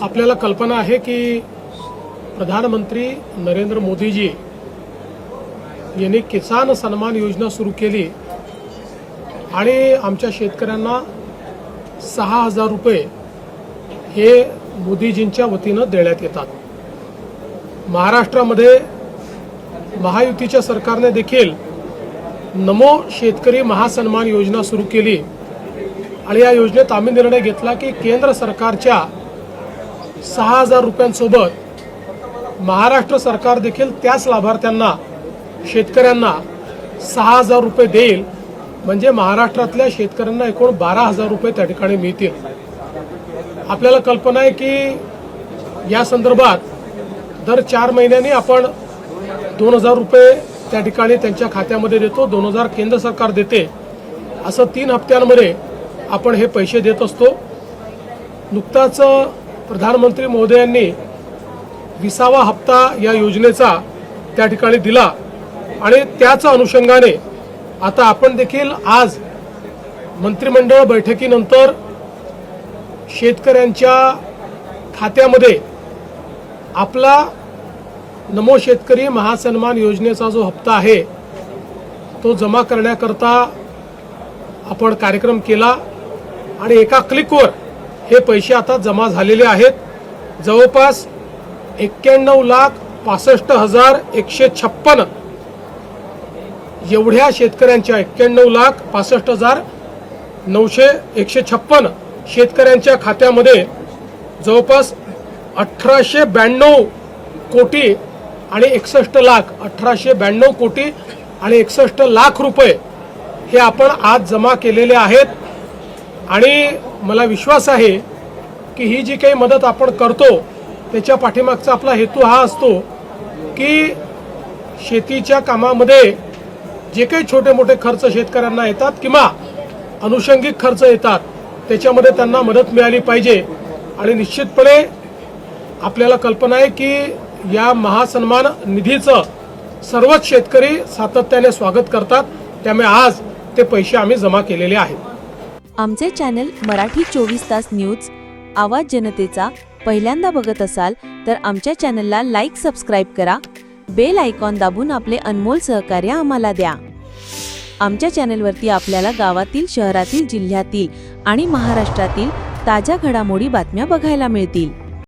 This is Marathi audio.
आपल्याला कल्पना आहे की प्रधानमंत्री नरेंद्र मोदीजी यांनी किसान सन्मान योजना सुरू केली आणि आमच्या शेतकऱ्यांना सहा हजार रुपये हे मोदीजींच्या वतीनं देण्यात येतात. महाराष्ट्रामध्ये महायुतीच्या सरकारने देखील नमो शेतकरी महासन्मान योजना सुरू केली. आणि या योजनेत आम्ही निर्णय घेतला की केंद्र सरकारच्या सहा हजार रुपयांसोबत महाराष्ट्र सरकार देखील त्याच लाभार्थ्यांना शेतकऱ्यांना सहा हजार रुपये देईल. म्हणजे महाराष्ट्रातल्या शेतकऱ्यांना एकूण बारा हजार रुपये त्या ठिकाणी मिळतील. आपल्याला कल्पना आहे की या संदर्भात दर चार महिन्यांनी आपण दोन हजार रुपये त्या ठिकाणी त्यांच्या खात्यामध्ये देतो दोन हजार केंद्र सरकार देते. असं तीन हप्त्यांमध्ये आपण हे पैसे देत असतो. नुकताच प्रधानमंत्री महोदयांनी विसावा हप्ता या योजनेचा त्या ठिकाणी दिला. आणि त्याच अनुषंगाने आता आपण देखील आज मंत्रिमंडळ बैठकीनंतर शेतकऱ्यांच्या खात्यामध्ये आपला नमो शेतकरी महासन्मान योजनेचा जो हप्ता आहे तो जमा करण्याकरता आपण कार्यक्रम केला आणि एका क्लिकवर हे पैसे आता जमा झालेले आहेत. जवळपास एक्क्याण्णव लाख पासष्ट हजार एकशे छप्पन. एवढ्या शेतकऱ्यांच्या एक्क्याण्णव लाख पासष्ट हजार नऊशे एकशे छप्पन शेतकऱ्यांच्या खात्यामध्ये जवळपास अठराशे ब्याण्णव कोटी आणि एकसष्ट लाख अठराशे ब्याण्णव कोटी आणि एकसष्ट लाख रुपये हे आपण आज जमा केलेले आहेत. आणि मला विश्वास आहे की ही जी काही मदत आपण करतो त्याच्या पाठीमागचा आपला हेतू हा असतो की शेतीच्या कामामध्ये जे काही छोटे मोठे खर्च शेतकऱ्यांना येतात किंवा अनुषंगिक खर्च येतात त्याच्यामध्ये त्यांना मदत मिळाली पाहिजे. आणि निश्चितपणे आपल्याला कल्पना आहे की या महासन्मान निधीचं सर्वच शेतकरी सातत्याने स्वागत करतात. त्यामुळे आज ते पैसे आम्ही जमा केलेले आहेत. आमचे चॅनल मराठी चोवीस तास न्यूज आवाज जनतेचा पहिल्यांदा बघत असाल तर आमच्या चॅनलला लाईक सबस्क्राईब करा. बेल आयकॉन दाबून आपले अनमोल सहकार्य आम्हाला द्या. आमच्या चॅनलवरती आपल्याला गावातील शहरातील जिल्ह्यातील आणि महाराष्ट्रातील ताज्या घडामोडी बातम्या बघायला मिळतील.